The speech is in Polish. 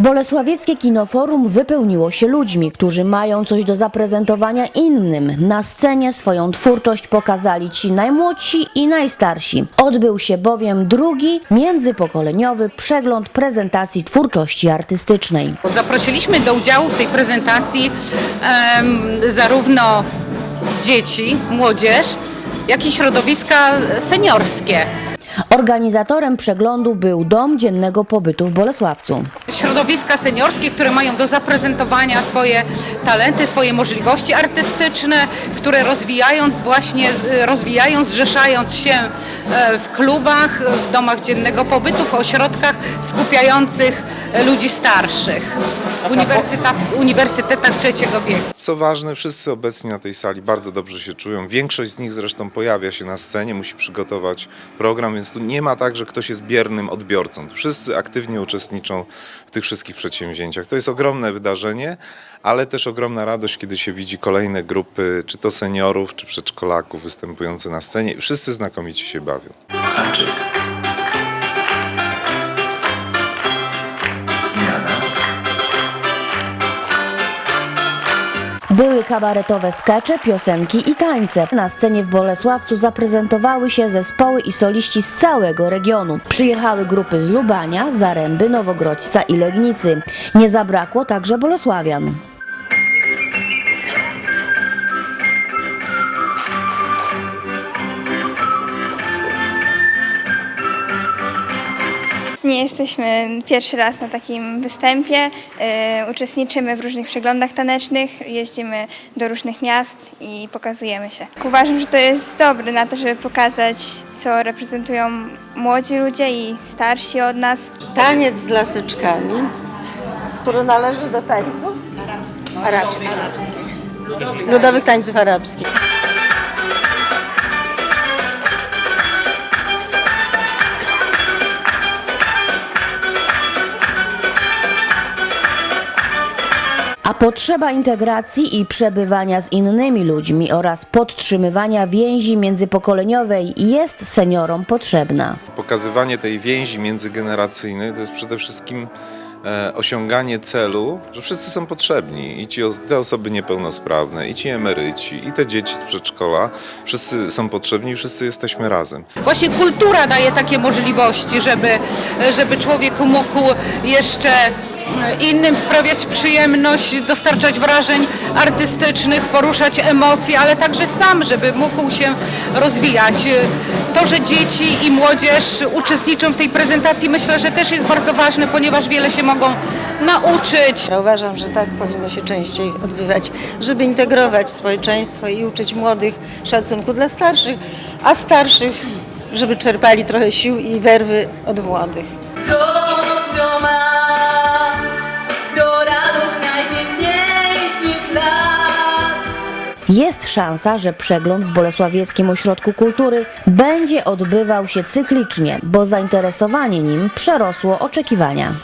Bolesławieckie Kinoforum wypełniło się ludźmi, którzy mają coś do zaprezentowania innym. Na scenie swoją twórczość pokazali ci najmłodsi i najstarsi. Odbył się bowiem drugi, międzypokoleniowy przegląd prezentacji twórczości artystycznej. Zaprosiliśmy do udziału w tej prezentacji zarówno dzieci, młodzież, jak i środowiska seniorskie. Organizatorem przeglądu był Dom Dziennego Pobytu w Bolesławcu. Środowiska seniorskie, które mają do zaprezentowania swoje talenty, swoje możliwości artystyczne, które rozwijają właśnie, rozwijają, zrzeszając się e, w klubach, w domach dziennego pobytu, w ośrodkach skupiających ludzi starszych, w uniwersytetach, uniwersytetach trzeciego wieku. Co ważne, wszyscy obecni na tej sali bardzo dobrze się czują. Większość z nich zresztą pojawia się na scenie, musi przygotować program, więc tu nie ma tak, że ktoś jest biernym odbiorcą. Wszyscy aktywnie uczestniczą w tych wszystkich przedsięwzięciach. To jest ogromne wydarzenie, ale też ogromna radość, kiedy się widzi kolejne grupy, czy to seniorów, czy przedszkolaków występujące na scenie. i Wszyscy znakomicie się bawią. Były kabaretowe skecze, piosenki i tańce. Na scenie w Bolesławcu zaprezentowały się zespoły i soliści z całego regionu. Przyjechały grupy z Lubania, Zaręby, Nowogrodźca i Legnicy. Nie zabrakło także Bolesławian. Nie jesteśmy pierwszy raz na takim występie. E, Uczestniczymy w różnych przeglądach tanecznych, jeździmy do różnych miast i pokazujemy się. Uważam, że to jest dobre na to, żeby pokazać, co reprezentują młodzi ludzie i starsi od nas. Taniec z laseczkami, który należy do tańców arabskich. Ludowych tańców arabskich. Potrzeba integracji i przebywania z innymi ludźmi oraz podtrzymywania więzi międzypokoleniowej jest seniorom potrzebna. Pokazywanie tej więzi międzygeneracyjnej to jest przede wszystkim e, osiąganie celu, że wszyscy są potrzebni i ci, te osoby niepełnosprawne, i ci emeryci, i te dzieci z przedszkola. Wszyscy są potrzebni i wszyscy jesteśmy razem. Właśnie kultura daje takie możliwości, żeby, żeby człowiek mógł jeszcze innym sprawiać przyjemność, dostarczać wrażeń artystycznych, poruszać emocje, ale także sam, żeby mógł się rozwijać. To, że dzieci i młodzież uczestniczą w tej prezentacji, myślę, że też jest bardzo ważne, ponieważ wiele się mogą nauczyć. Ja uważam, że tak powinno się częściej odbywać, żeby integrować społeczeństwo i uczyć młodych szacunku dla starszych, a starszych, żeby czerpali trochę sił i werwy od młodych. Jest szansa, że przegląd w Bolesławieckim Ośrodku Kultury będzie odbywał się cyklicznie, bo zainteresowanie nim przerosło oczekiwania.